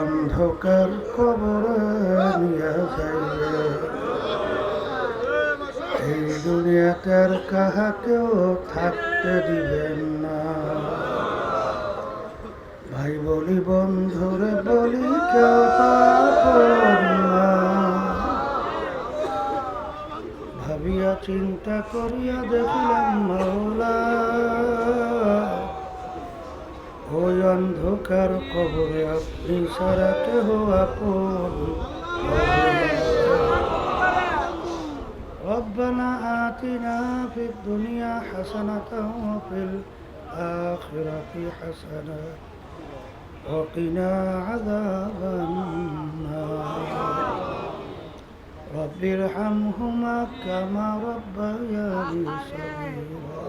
অন্ধকার কবরে নিয়ে যাইবে। এই দুনিয়াতে আর কাহাকেও থাকতে দিবেন না। ভাই বলি, বন্ধুরে বলি, কেউ ভাবিয়া চিন্তা করিয়া দেখিলাম মাওলা। ওই অন্ধকার কবরে আপনি সারা কেহ আপন ربنا آتنا في الدنيا حسنة وفي الآخرة حسنة وقنا عذاب النار رب ارحمهما كما ربياني صغيرا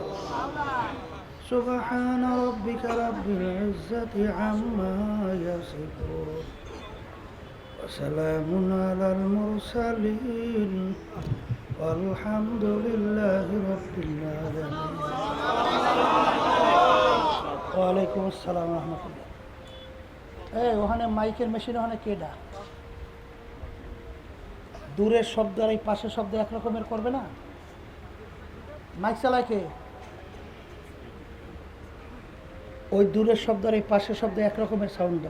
سبحان ربك رب العزة عما يصفون وسلام على المرسلين والحمد لله رب العالمين ওয়ালাইকুম আসসালাম রহমতুল্লাহ এই ওখানে মাইকের মেশিন ওখানে কেডা দূরের শব্দ আর এই পাশের শব্দ একরকমের করবে না মাইক চালায় কে ওই দূরের শব্দ আর এই পাশের শব্দ একরকমের সাউন্ড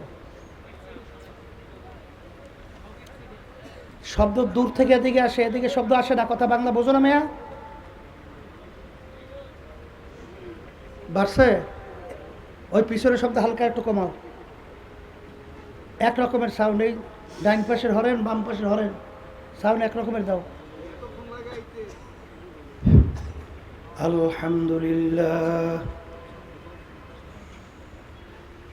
শব্দ দূর থেকে এদিকে আসে, এদিকে শব্দ আসে না, কথা বাংলা বোঝো না মেয়া। বাড়ছে? ওই পিছনের শব্দ হালকা একটু কমাও। এক রকমের সাউন্ড, এই ডাইন পাশের হরেন, বাম পাশের হরেন, সাউন্ড এক রকমের দাও। আলহামদুলিল্লাহ।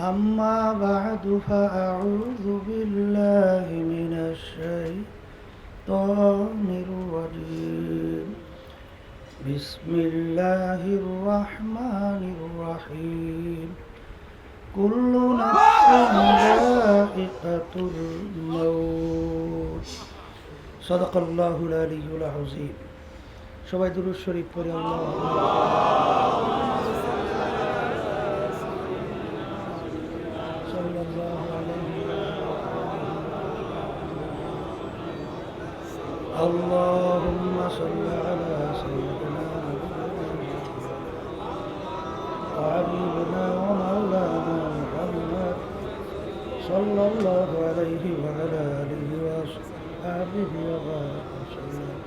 أما بعد فأعوذ بالله من الشيطان الرجيم بسم الله الرحمن الرحيم كل نفس ذائقة الموت صدق الله العلي العظيم সবাই দুরুদ শরীফ পড়ে আল্লাহ اللهم صل على سيدنا وحبيبنا ومولانا محمد. صلى الله عليه وعلى آله وأصحابه وبارك وسلم.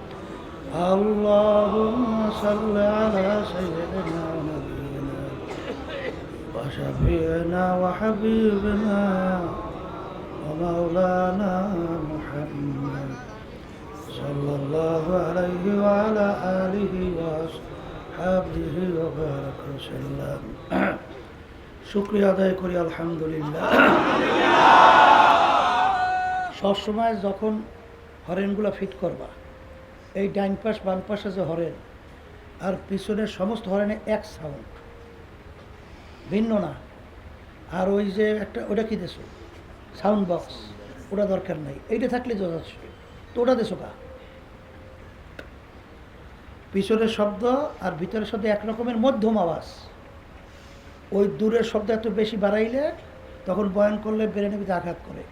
اللهم صل على سيدنا نبينا وشفيعنا وحبيبنا ومولانا محمد. صلى الله عليه وعلى آله وأصحابه وبارك وسلم শুক্রিয়া আদায় করি আলহামদুলিল্লাহ সবসময় যখন হরেনগুলো ফিট করবা এই ডাইন পাশ বাম পাশে যে হরেন আর পিছনের সমস্ত হরেনে এক সাউন্ড ভিন্ন না আর ওই যে একটা ওটা কি দেছো সাউন্ড বক্স ওটা দরকার নাই এইটা থাকলে যথেষ্ট তো ওটা দেছো কা পিছনের শব্দ আর ভিতরের শব্দ একরকমের মধ্যম আওয়াজ। ওই দূরের শব্দ এত বেশি বাড়াইলে তখন বয়ান করলে ব্রেনে ভিতরে আঘাত করে।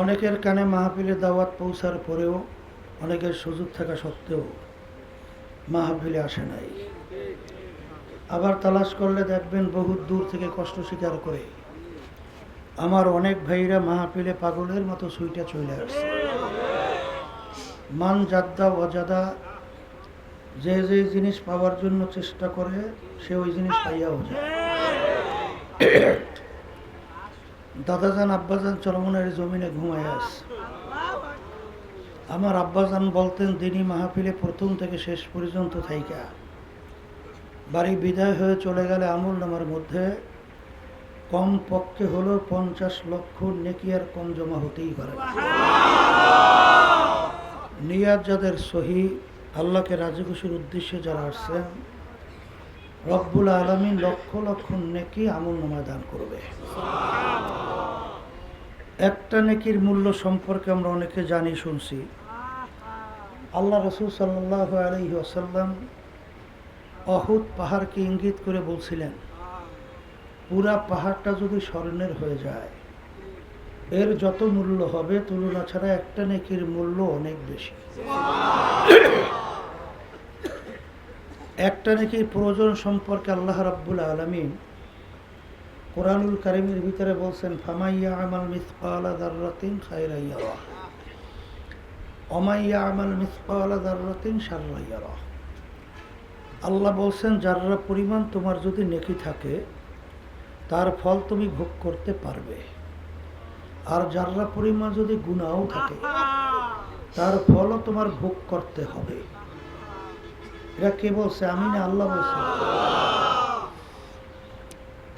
অনেকের কানে মাহফিলে দাওয়াত পৌঁছার পরেও অনেকের সুযোগ থাকা সত্ত্বেও মাহফিলে আসে নাই। আবার তালাশ করলে দেখবেন বহু দূর থেকে কষ্ট স্বীকার করে। আমার অনেক ভাইরা মাহফিলে পাগলের মতো সুইটা চলে আসছে। মান জাদ্দা অজাদা যে যে জিনিস পাওয়ার জন্য চেষ্টা করে, সে ওই জিনিস পাইয়াও যায় দাদাজান, আব্বাজান চরমনের জমিনে ঘুমায় আসছে আমার আব্বাজান বলতেন দিনী মাহফিলে প্রথম থেকে শেষ পর্যন্ত থাইকা। বাড়ি বিদায় হয়ে চলে গেলে আমল নামার মধ্যে কম পক্ষে হলেও পঞ্চাশ লক্ষ নেকি আর কম জমা হতেই পারে না। নিয়াত যাদের সহি, আল্লাহকে রাজি খুশির উদ্দেশ্যে যারা আসছেন রব্বুল আলমী লক্ষ লক্ষ নেকি আমল নামায় দান করবে একটা নেকির মূল্য সম্পর্কে আমরা অনেকে জানি, শুনছি আল্লাহ রসুল সাল্লাহ আলহি আসাল্লাম অহুদ পাহাড়কে ইঙ্গিত করে বলছিলেন পুরা পাহাড়টা যদি স্বর্ণের হয়ে যায়, এর যত মূল্য হবে তুলনা ছাড়া একটা নেকির মূল্য অনেক বেশি। একটা নেকির প্রয়োজন সম্পর্কে আল্লাহ রাব্বুল আলমিন কোরআনুল কারিমের ভিতরে বলছেন ফামাইয়া আমাল মিসকালা দাররাতিন খায়রাইয়া অমাইয়া আমাল মিসকালা দাররাতিন সাররাইয়া আল্লাহ বলছেন যারা পরিমাণ তোমার যদি নেকি থাকে তার ফল তুমি ভোগ করতে পারবে। আর যারা পরিমাণ যদি গুণাও থাকে, তার ফলও তোমার ভোগ করতে হবে। এটা কে বলছে? আমি না আল্লাহ বলছে।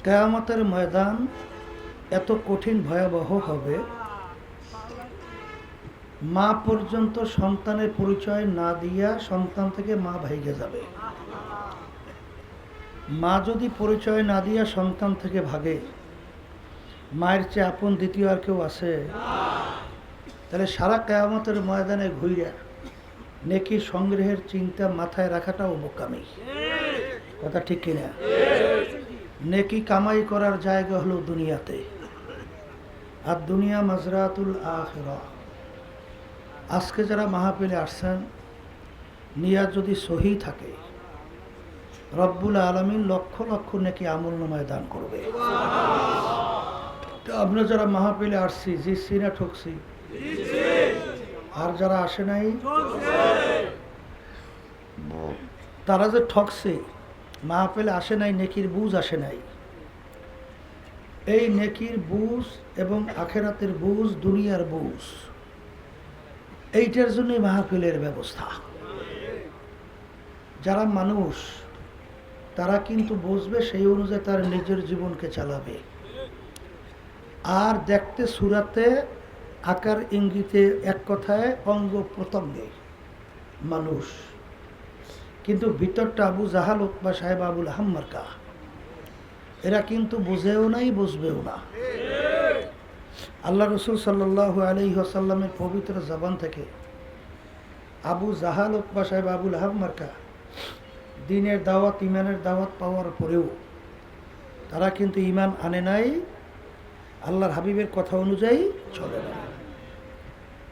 কেয়ামতের ময়দান এত কঠিন, ভয়াবহ হবে। মা পর্যন্ত সন্তানের পরিচয় না দিয়া সন্তান থেকে মা ভাইগে যাবে। মা যদি পরিচয় না দিয়া সন্তান থেকে ভাগে, মায়ের চেয়ে আপন দ্বিতীয় আর কেউ আছে? তাহলে সারা কেয়ামতের ময়দানে ঘুরিয়া নেকি সংগ্রহের চিন্তা মাথায় রাখাটাও বোকামি। কথা ঠিক কিনা? নেকি কামাই করার জায়গা হলো দুনিয়াতে। আর দুনিয়া মাজরাতুল আখেরা আজকে যারা মাহাপিলে আসছেন, নিয়াজ যদি সহি থাকে রব্বুল আলমিন লক্ষ লক্ষ নাকি আমল নামায় দান করবে। আমরা যারা মাহাপিলে আসছি জি সিনা ঠকছি, আর যারা আসে নাই, তারা যে ঠকছে, মাহফিলে আসে নাই, নেকির বুঝ আসে নাই। এই নেকির বুঝ এবং আখেরাতের বুঝ, দুনিয়ার বুঝ, এইটার জন্যই মাহফিলের ব্যবস্থা। যারা মানুষ তারা কিন্তু বুঝবে সেই অনুযায়ী তার নিজের জীবনকে চালাবে। আর দেখতে সুরাতে আকার ইঙ্গিতে এক কথায় অঙ্গ প্রত্যঙ্গে মানুষ। কিন্তু ভিতরটা আবু জাহাল উৎপা সাহেব আবুল আহম্মার্কা এরা কিন্তু বুঝেও নাই, বুঝবেও না। আল্লাহ রসুল সাল্লাহ আলি আসাল্লামের পবিত্র জবান থেকে আবু জাহাল উৎপা সাহেব আবুল আহম্মার্কা দিনের দাওয়াত ইমানের দাওয়াত পাওয়ার পরেও তারা কিন্তু ইমান আনে নাই। আল্লাহর হাবিবের কথা অনুযায়ী চলে না।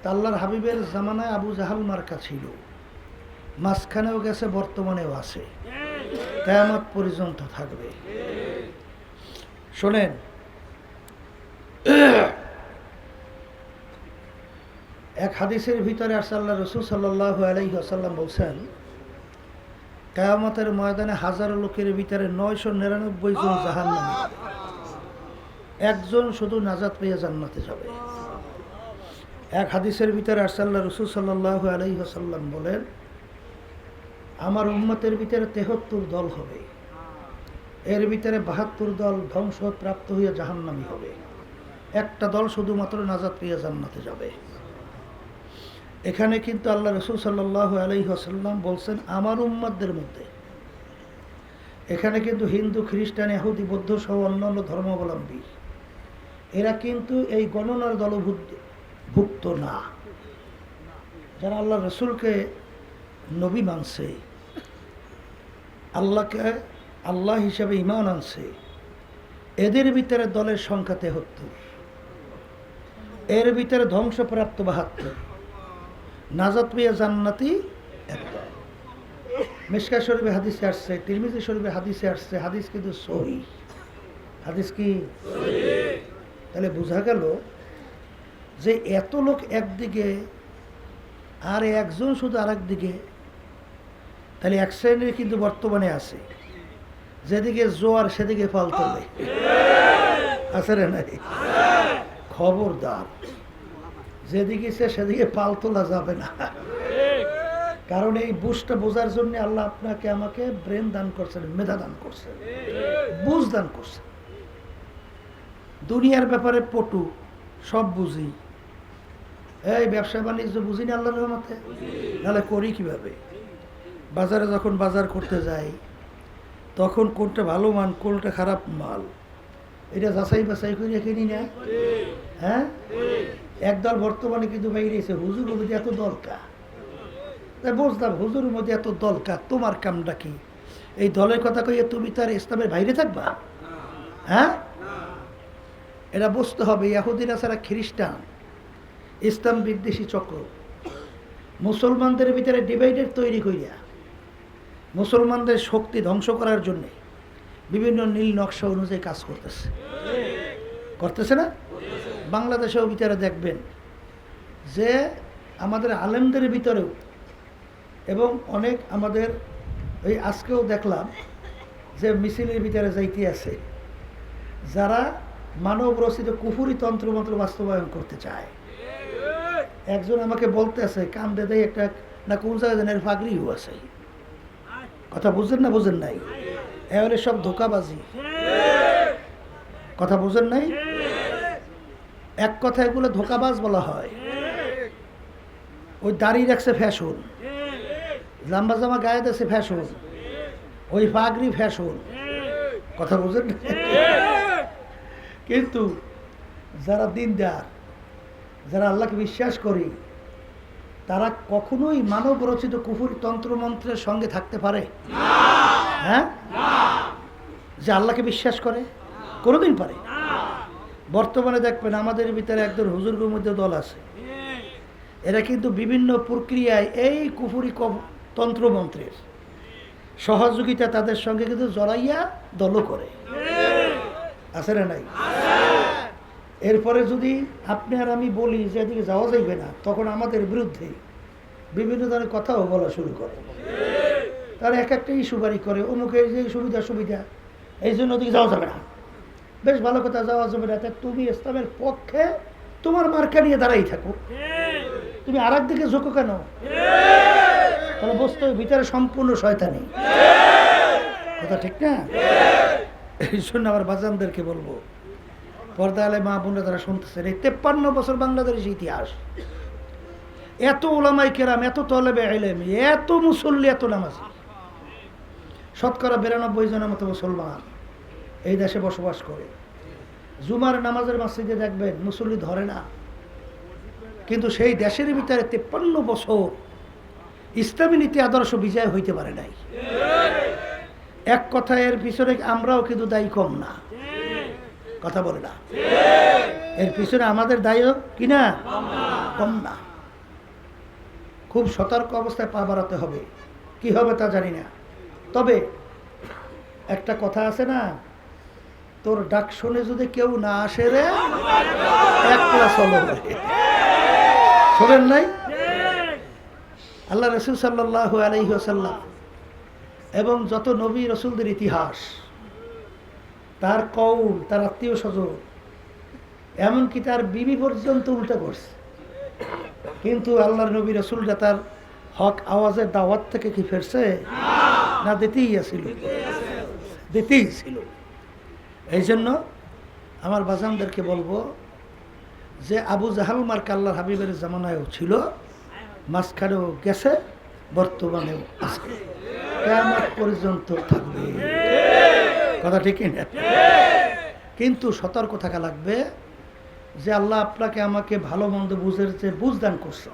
আল্লাহর হাবিবের জামানায় আবু জাহাল মার্কা ছিল। মাঝখানেও গেছে, বর্তমানেও আছে। কেয়ামত পর্যন্ত থাকবে। শোনেন, এক হাদিসের ভিতরে আসাল্লাহ রসুল সাল্লাহ আলাইসাল্লাম বলছেন কেয়ামতের ময়দানে হাজারো লোকের ভিতরে নয়শো নিরানব্বই জন জাহান নামে একজন শুধু নাজাত পেয়ে জান্নাতে যাবে। এক হাদিসের ভিতরে আরসাল্লাহ রসুল সাল্লাহ আলাইসাল্লাম বলেন, আমার উম্মতের ভিতরে তেহত্তর দল হবে। এর ভিতরে বাহাত্তর দল ধ্বংস প্রাপ্ত হয়ে জাহান্নামি হবে। একটা দল শুধুমাত্র নাজাত পেয়ে জান্নাতে যাবে। এখানে কিন্তু আল্লাহ রসুল সাল্লাহ আলাইসাল্লাম বলছেন, আমার উম্মাদদের মধ্যে। এখানে কিন্তু হিন্দু, খ্রিস্টান এহুদি বৌদ্ধ সহ অন্যান্য ধর্মাবলম্বী, এরা কিন্তু এই গণনার দলভুক্ত, ভুক্ত না। যারা আল্লাহ রসুলকে নবী মানছে, আল্লাহকে, আল্লাহ হিসাবে ইমান আনছে, এদের ভিতরে দলের সংখ্যা তেহত্তর। এর ভিতরে ধ্বংসপ্রাপ্ত বাহাত্তর। নাজাত পেয়ে জান্নাতি মিসকা শরীফে হাদিসে আসছে তিরমিজি শরীফে হাদিসে আসছে হাদিস কিন্তু সহি। হাদিস কি? তাহলে বোঝা গেল যে এত লোক একদিকে আর একজন শুধু আর দিকে তাহলে এক শ্রেণির কিন্তু বর্তমানে আছে। যেদিকে জোয়ার সেদিকে পাল তোলে আছে রে নাই? খবরদার। যেদিকে সে সেদিকে পাল তোলা যাবে না। কারণ এই বুঝটা বোঝার জন্য আল্লাহ আপনাকে আমাকে ব্রেন দান করছেন মেধা দান করছেন বুঝ দান করছেন। দুনিয়ার ব্যাপারে পটু সব বুঝি। এই ব্যবসা বাণিজ্য বুঝি না আল্লাহর রহমতে? নাহলে করি কীভাবে? বাজারে যখন বাজার করতে যাই তখন কোনটা ভালো মান কোনটা খারাপ মাল এটা যাচাই বাছাই করে কিনি না? হ্যাঁ? একদল বর্তমানে কিন্তু বাইরে বাইরেছে হুজুর মধ্যে এত দরকার। তাই বুঝলাম, হুজুরের মধ্যে এত দরকার, তোমার কামটা কি? এই দলের কথা কইয়ে তুমি তার ইসলামের বাইরে থাকবা? হ্যাঁ? এটা বুঝতে হবে, ইয়াহুদিরা ছাড়া খ্রিস্টান, ইসলাম বিদ্বেষী চক্র। মুসলমানদের ভিতরে ডিভাইডেড তৈরি করিয়া মুসলমানদের শক্তি ধ্বংস করার জন্যে বিভিন্ন নীল নকশা অনুযায়ী কাজ করতেছে। করতেছে না? বাংলাদেশেও ভিতরে দেখবেন যে আমাদের আলেমদের ভিতরেও এবং অনেক আমাদের এই আজকেও দেখলাম যে মিছিলের ভিতরে যাইতে আছে, যারা মানব রচিত কুফুরি তন্ত্রমন্ত্র বাস্তবায়ন করতে চায়। একজন আমাকে বলতে আছে, কান্দে দেয় একটা, না কোন জায়গায় ফাগরিও আছে। কথা বুঝেন না বুঝেন নাই? এবারে সব ধোকাবাজি। কথা বুঝেন নাই? এক কথা এগুলো ধোকাবাজ বলা হয়। ওই দাড়ি রাখছে ফ্যাশন। জাম্বা জামা গায়ে দিয়েছে ফ্যাশন। ওই পাগড়ি ফ্যাশন। কথা বুঝেন কিন্তু যারা দিনদার যারা আল্লাহকে বিশ্বাস করি তারা কখনোই মানব রচিত কুফুর তন্ত্রমন্ত্রের সঙ্গে থাকতে পারে। হ্যাঁ? যে আল্লাহকে বিশ্বাস করে কোনোদিন পারে। বর্তমানে দেখবেন আমাদের ভিতরে একজন হুজুরগুর মধ্যে দল আছে। এরা কিন্তু বিভিন্ন প্রক্রিয়ায় এই কুফুরি তন্ত্রমন্ত্রের সহযোগিতা তাদের সঙ্গে কিন্তু জড়াইয়া দলও করে। আছে না নাই? এরপরে যদি আপনি আর আমি বলি যে এদিকে যাওয়া যাইবে না, তখন আমাদের বিরুদ্ধে বিভিন্ন ধরনের কথাও বলা শুরু করে। তারা এক একটা ইস্যু বাড়ি করে, অমুকের যে সুবিধা সুবিধা এই জন্য ওদিকে যাওয়া যাবে না। বেশ ভালো কথা, যাওয়া যাবে না। তা তুমি ইসলামের পক্ষে তোমার মার্কা নিয়ে দাঁড়াই থাকো। তুমি আর দিকে ঝোঁকো কেন? তাহলে হবে ভিতরে সম্পূর্ণ শয়তানি। কথা ঠিক না? এই জন্য আমার বাজানদেরকে বলব পর্দা আলে মা বোনরা তারা শুনতেছেন, এই তেপ্পান্ন বছর বাংলাদেশের ইতিহাস, এত ওলামাই কেরাম, এত তলেবে এলেম এত মুসল্লি, এত নামাজ। শতকরা বিরানব্বই জনের মতো মুসলমান। এই দেশে বসবাস করে। জুমার নামাজের মসজিদে দেখবেন মুসল্লি ধরে না। কিন্তু সেই দেশের ভিতরে তেপ্পান্ন বছর ইসলামী নীতি আদর্শ বিজয় হইতে পারে নাই। এক কথা এর পিছনে আমরাও কিন্তু দায়ী কম না। কথা বলে না। এর পিছনে আমাদের দায়ও কি না? কম না। খুব সতর্ক অবস্থায় পা বাড়াতে হবে। কি হবে তা জানি না। তবে একটা কথা আছে না তোর ডাক শুনে যদি কেউ না আসে রে শোনেন নাই? আল্লাহ রসুল সাল্লাহ আলহিহাসাল্লাম এবং যত নবী রসুলদের ইতিহাস, তার কৌল তার আত্মীয় স্বজন, এমনকি তার বিবি পর্যন্ত উল্টা করছে। কিন্তু আল্লাহর নবী রসুলটা তার হক আওয়াজের দাওয়াত থেকে কি ফেরছে? না, দিতেই আসিল দিতেই ছিল এই জন্য আমার বাজানদেরকে বলব যে আবু জাহাল মার্কা আল্লাহর হাবিবের জামানায়ও ছিল, মাঝখানেও গেছে, বর্তমানেও আছে। কেমন পর্যন্ত থাকবে। কথা ঠিকই না কিন্তু সতর্ক থাকা লাগবে যে আল্লাহ আপনাকে আমাকে ভালো মন্দ বুঝের যে বুঝ দান করছে,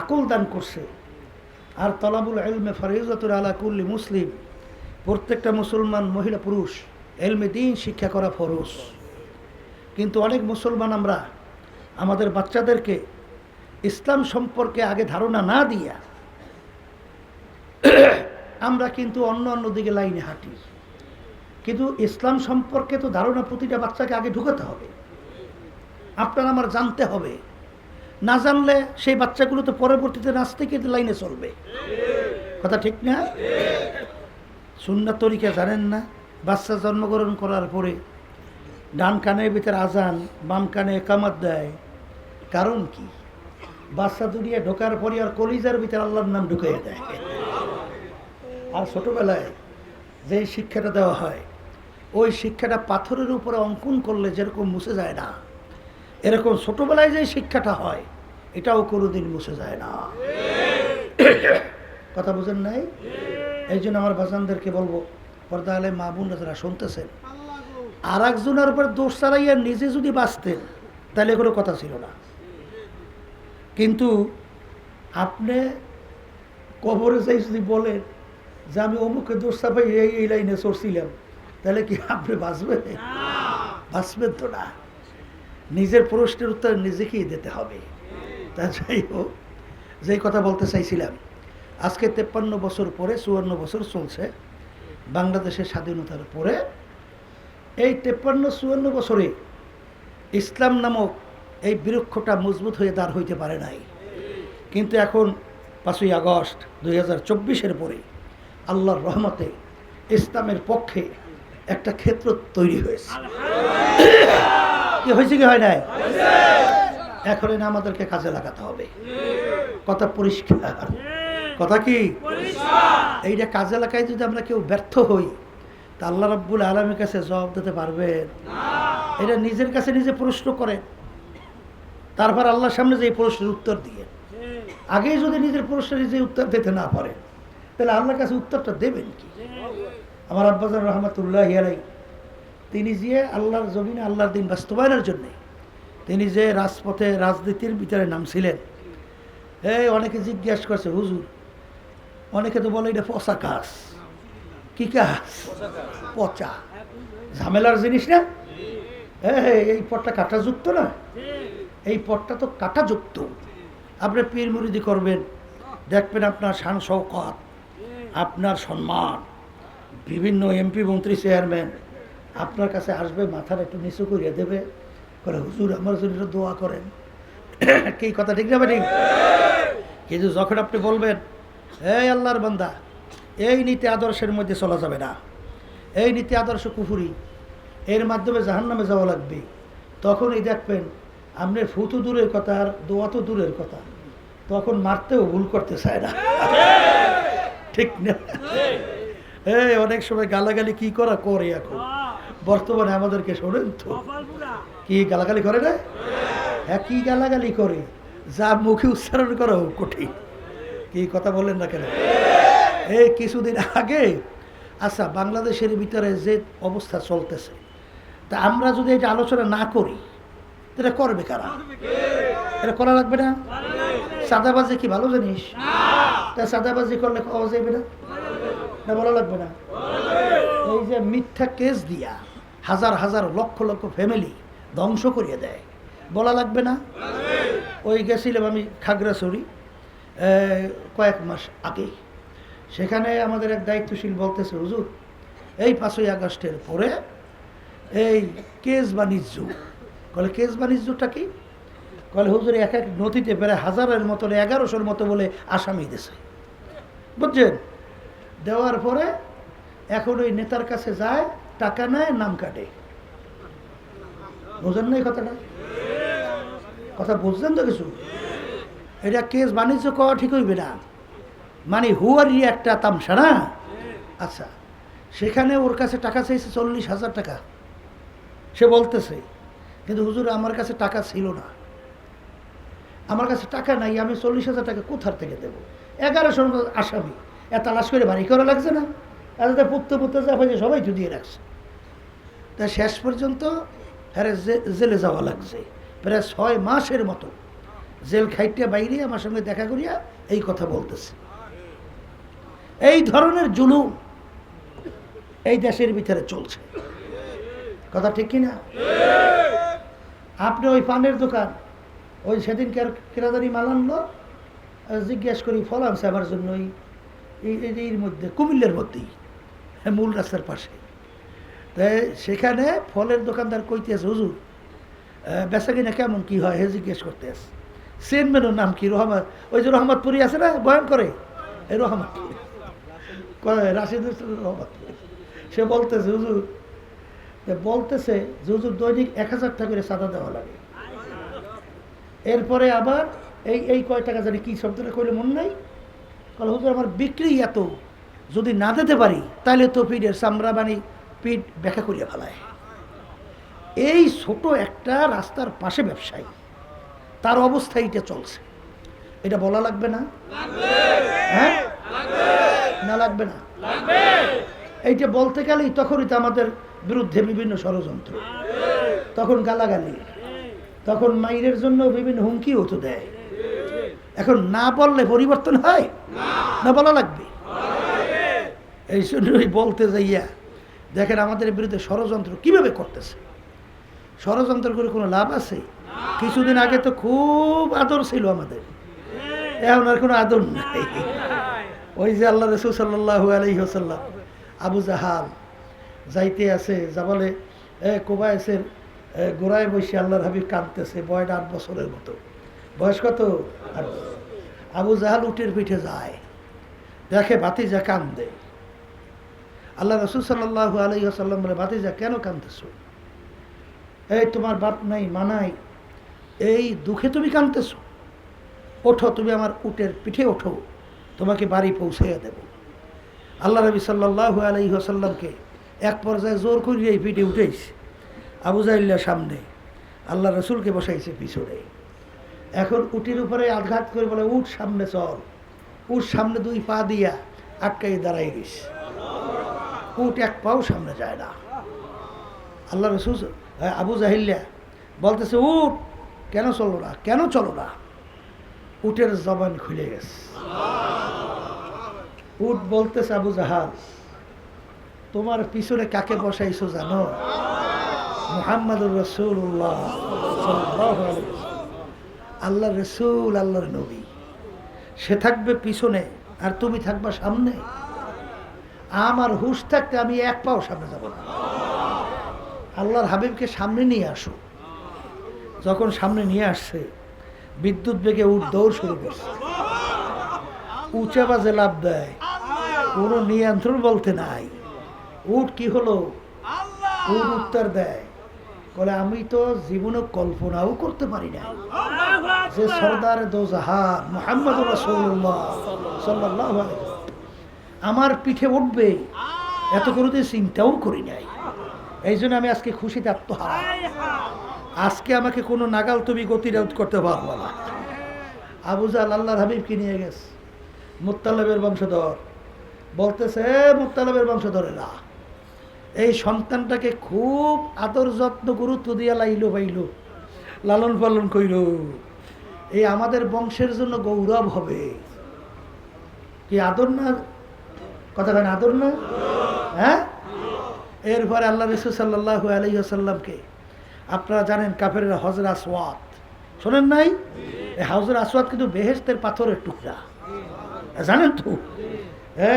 আকল দান করছে, আর তলাবুল এলমে ফরিজতুর আলা কুল্লি মুসলিম, প্রত্যেকটা মুসলমান মহিলা পুরুষ এলমে দিন শিক্ষা করা ফরজ। কিন্তু অনেক মুসলমান আমরা আমাদের বাচ্চাদেরকে ইসলাম সম্পর্কে আগে ধারণা না দিয়া আমরা কিন্তু অন্য অন্য দিকে লাইনে হাঁটি। কিন্তু ইসলাম সম্পর্কে তো ধারণা প্রতিটা বাচ্চাকে আগে ঢুকাতে হবে। আপনার আমার জানতে হবে। না জানলে সেই বাচ্চাগুলো তো পরবর্তীতে নাচতে লাইনে চলবে। কথা ঠিক না? সুন্নাত তরিকা জানেন না? বাচ্চা জন্মগ্রহণ করার পরে ডান কানের ভিতরে আজান বাম কানে কামাত দেয়। কারণ কি? বাচ্চা দুনিয়া ঢোকার পরে আর কলিজার ভিতরে আল্লাহর নাম ঢুকিয়ে দেয়। আর ছোটবেলায় যে শিক্ষাটা দেওয়া হয় ওই শিক্ষাটা পাথরের উপরে অঙ্কন করলে যেরকম মুছে যায় না এরকম ছোটবেলায় যে শিক্ষাটা হয় এটাও কোনোদিন মুছে যায় না। কথা বুঝেন নাই? এই জন্য আমার বাজানদেরকে বলব পর্দা আলে মা বোনরা যারা শুনতেছেন আর একজনের উপর দোষ চালাইয়া নিজে যদি বাঁচতেন তাহলে কোনো কথা ছিল না। কিন্তু আপনি কবরে যাই যদি বলেন যে আমি অমুকে দোষ চাপাই এই এই লাইনে চড়ছিলাম তাহলে কি আপনি বাঁচবেন? বাঁচবেন তো না। নিজের প্রশ্নের উত্তর নিজেকেই দিতে হবে। তা যাই হোক যেই কথা বলতে চাইছিলাম আজকে তেপ্পান্ন বছর পরে চুয়ান্ন বছর চলছে। বাংলাদেশের স্বাধীনতার পরে এই তেপ্পান্ন, চুয়ান্ন বছরে ইসলাম নামক এই বৃক্ষটা মজবুত হয়ে দাঁড় হইতে পারে নাই। কিন্তু এখন পাঁচই আগস্ট দুই হাজার চব্বিশের পরে আল্লাহর রহমতে ইসলামের পক্ষে একটা ক্ষেত্র তৈরি হয়েছে। কি হয়েছে কি হয় নাই? এখন আমাদেরকে কাজে লাগাতে হবে। কথা পরিষ্কার। কথা কি? এইটা কাজে লাগায় যদি আমরা কেউ ব্যর্থ হই, তা আল্লাহ রাব্বুল আলমের কাছে জবাব দিতে পারবেন। এটা নিজের কাছে নিজে প্রশ্ন করেন। তারপর আল্লাহর সামনে যে প্রশ্নের উত্তর দিয়ে। আগেই যদি নিজের প্রশ্নের নিজে উত্তর দিতে না পারে, তাহলে আল্লাহর কাছে উত্তরটা দেবেন কি? আমার আব্বাজান রহমতুল্লাহ আলাই তিনি যে আল্লাহর জমিনে আল্লাহর দিন বাস্তবায়নের জন্যে, তিনি যে রাজপথে, রাজনীতির ভিতরে নামছিলেন। এই অনেকে জিজ্ঞাসা করছে, হুজুর অনেকে তো বলে এটা পচা কাজ। কি কাজ? পচা। ঝামেলার জিনিস না? এই এই পটটা কাঁটাযুক্ত না? এই পটটা তো কাঁটাযুক্ত। আপনি পীর মুরিদি করবেন, দেখবেন আপনার শান শৌকত আপনার সম্মান। বিভিন্ন এমপি, মন্ত্রী, চেয়ারম্যান আপনার কাছে আসবে, মাথার একটু নিচু করিয়ে দেবে করে হুজুর, আমার জন্য দোয়া করেন। কি কথা ঠিক না ঠিক? কিন্তু যখন আপনি বলবেন এই আল্লাহর বান্দা, এই নীতি আদর্শের মধ্যে চলা যাবে না। এই নীতি আদর্শ কুফুরি, এর মাধ্যমে জাহান্নামে যাওয়া লাগবে। তখনই দেখবেন আপনার ফুতু দূরের কথা আর দোয়া তো দূরের কথা। তখন মারতেও ভুল করতে চায় না। ঠিক না? এই অনেক সময় গালাগালি কি করা করে এখন? বর্তমানে আমাদেরকে শোনেন তো। কি গালাগালি করে না? হ্যাঁ কি গালাগালি করে, যা মুখে উচ্চারণ করা কঠিন। কি কথা বললেন না কেন? এই কিছুদিন আগে আচ্ছা বাংলাদেশের ভিতরে যে অবস্থা চলতেছে, তা আমরা যদি এটা আলোচনা না করি, এটা করবে কারা? এটা করা লাগবে না? সাদাবাজি কি ভালো জিনিস? তা সাদাবাজি করলে খাওয়া যাবে না? না বলা লাগবে না? এই যে মিথ্যা কেস দিয়া হাজার হাজার লক্ষ লক্ষ ফ্যামিলি ধ্বংস করিয়ে দেয়, বলা লাগবে না? ওই গেছিলাম আমি খাগড়াছড়ি। কয়েক মাস আগে সেখানে আমাদের এক দায়িত্বশীল বলতেছে, হুজুর, এই পাঁচই আগস্টের পরে এই কেস বাণিজ্য। কলে, কেস বাণিজ্যটা কি? কলে, হুজুর, এক এক নদীতে প্রায় হাজারের মতো এগারোশোর মতো বলে আসামি দিছে। বুঝছেন? দেওয়ার পরে এখন ওই নেতার কাছে যায়, টাকা নেয়, নাম কাটে। বুঝেন না এই কথাটা? কথা বুঝছেন তো কিছু? এটা কেস বাণিজ্য করা ঠিক হইবে না। মানে হুয়ারি একটা তামসা না? আচ্ছা সেখানে ওর কাছে টাকা চাইছে চল্লিশ হাজার টাকা। সে বলতেছে, কিন্তু হুজুর, আমার কাছে টাকা ছিল না। আমার কাছে টাকা নাই, আমি চল্লিশ হাজার টাকা কোথার থেকে দেবো? এগারোশোর আসামি। এ তালাশ করে বাড়ি করা লাগছে না? এত পুত্র পুত্র যা হয়েছে সবাই তো দিয়ে রাখছে। তা শেষ পর্যন্ত হ্যাঁ জেলে যাওয়া লাগছে। প্রায় ছয় মাসের মতো জেল খাইটে বাইরে আমার সঙ্গে দেখা করিয়া এই কথা বলতেছে। এই ধরনের জুলুম এই দেশের ভিতরে চলছে। কথা ঠিক কিনা? আপনি ওই পানের দোকান ওই সেদিন কেরাদারি মাল আনলো জিজ্ঞেস করি ফল আনছে আমার জন্য ওই এর মধ্যে কুমিল্লার মধ্যেই হ্যাঁ, মূল রাস্তার পাশে। তাই সেখানে ফলের দোকানদার কইতেছে হুজুর বেচা কিনা কেমন কি হয়? হে জিজ্ঞেস করতে আস চেয়ারম্যানের নাম কি? রহমত ওই যে রহমতপুরি আছে না? বয়ান করে। এই কয়, রাশিদ রহমতপুরি। সে বলতেছে, হুজুর বলতেছে হুজুর দৈনিক এক হাজার টাকা করে চাঁদা দেওয়া লাগে। এরপরে আবার এই এই কয় টাকা জানি কী শব্দটা কইলে মন নাই? কাল হুজুর, আমার বিক্রি এত। যদি না দিতে পারি তাহলে তো পিঠের চামড়া পিঠ ব্যাখ্যা করিয়া ফেলায়। এই ছোট একটা রাস্তার পাশে ব্যবসায়ী। তার অবস্থা এইটা চলছে। এটা বলা লাগবে না? হ্যাঁ? না লাগবে না? এইটা বলতে গেলেই তখনই তো আমাদের বিরুদ্ধে বিভিন্ন ষড়যন্ত্র। তখন গালাগালি। তখন মাইরের জন্য বিভিন্ন হুমকিও তো দেয়। এখন না বললে পরিবর্তন হয়? না বলা লাগবে? এই জন্যই বলতে যাইয়া, দেখেন আমাদের বিরুদ্ধে ষড়যন্ত্র কীভাবে করতেছে? ষড়যন্ত্র করে কোনো লাভ আছে? কিছুদিন আগে তো খুব আদর ছিল আমাদের। এখন আর কোনো আদর নাই। ওই যে আল্লাহ রসুল সাল্লাহ আলহি হোসাল্লাম আবু জাহাল যাইতে আছে যা বলে এ কোবায়েসের এ, গোড়ায় বসে আল্লাহর হাবিব কাঁদতেছে বয়টা আট বছরের মতো। বয়স কত? আবু জাহাল উটের পিঠে যায়। দেখে বাতিজা কান্দে। আল্লাহ রসুল সাল্লাহ আলহি আসাল্লাম বলে বাতিজা কেন কান্দতেছো এই তোমার বাপ নাই মানাই এই দুঃখে তুমি কাঁদতেছো। ওঠো, তুমি আমার উটের পিঠে ওঠো, তোমাকে বাড়ি পৌঁছাইয়া দেব। আল্লাহ রবি সাল্লাহ আলহি আসাল্লামকে এক পর্যায়ে জোর করিয়ে এই পিঠে উঠেছে আবু জাইল্লার সামনে আল্লাহ রসুলকে বসাইছে পিছনে। এখন উটির উপরে আঘাত করে বলে, উঠ সামনে চল। উঠ সামনে দুই পা দিয়া আটকাই দাঁড়াই গেছে উঠ এক পাও সামনে যায় না। আল্লাহ রসুল আবু জাহিল্লা বলতেছে, উঠ কেন চলো না? কেন চলো না? উটের জবান খুলে গেছে। উট বলতেছে, আবু জাহাজ তোমার পিছনে কাকে বসাইছো জানো? মোহাম্মদুর রসুল্লাহ আল্লাহ রসুল, আল্লাহর নবী। সে থাকবে পিছনে আর তুমি থাকবা সামনে। আমার হুশ থাকতে আমি এক পাও সামনে যাব না। আল্লাহর হাবিবকে সামনে নিয়ে আসো। যখন সামনে নিয়ে আসছে, বিদ্যুৎ বেগে উঠ দৌড় শুরু করছে। উঁচা বাজে লাভ দেয়। কোনো নিয়ন্ত্রণ বলতে নাই। উঠ কি হলো? উঠ উত্তর দেয়। বলে, আমি তো জীবনে কল্পনাও করতে পারি না যে সর্দার দোজাহার মোহাম্মদ আমার পিঠে উঠবে। এত করে চিন্তাও করি নাই। এই জন্য আমি আজকে খুশিতে আত্মহারা। আজকে আমাকে কোনো নাগাল তুমি গতিরোধ করতে পারব না। আবুজাল আল্লাহর হাবিবকে নিয়ে গেছে। মুত্তালেবের বংশধর। বলতেছে, "এ মুত্তালেবের বংশধরেরা, এই সন্তানটাকে খুব আদর যত্ন, গুরুত্ব দিয়া লাইলো পাইল লালন পালন কইল এই আমাদের বংশের জন্য গৌরব হবে। কি আদর না? কথা কেন আদর না? হ্যাঁ? এরপরে আল্লাহ রসুল সাল্লাহ আলহিহাসাল্লামকে আপনারা জানেন কাফের হজর আসওয়াত শোনেন নাই? এই হজর আসওয়াত কিন্তু বেহেস্তের পাথরের টুকরা। জানেন তো?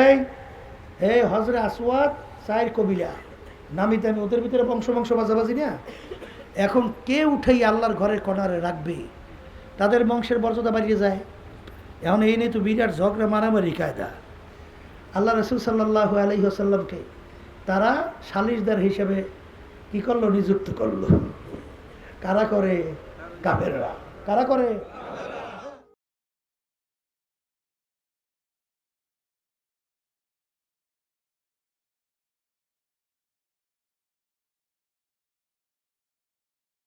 এই এই হজরে আসওয়াত চায়ের কবিলা। নামি দামি, ওদের ভিতরে বংশ বংশ বাজাবাজি না? এখন কে উঠেই আল্লাহর ঘরের কর্নারে রাখবে? তাদের বংশের মর্যাদা বাড়িয়ে যায়। এখন এই নিয়ে তো বিরাট ঝগড়া, মারামারি, কায়দা। আল্লাহ রসুল সাল্লাহ আলহিহাসাল্লামকে তারা সালিশদার হিসেবে কি করল? নিযুক্ত করল। কারা করে? কাফেররা। কারা করে?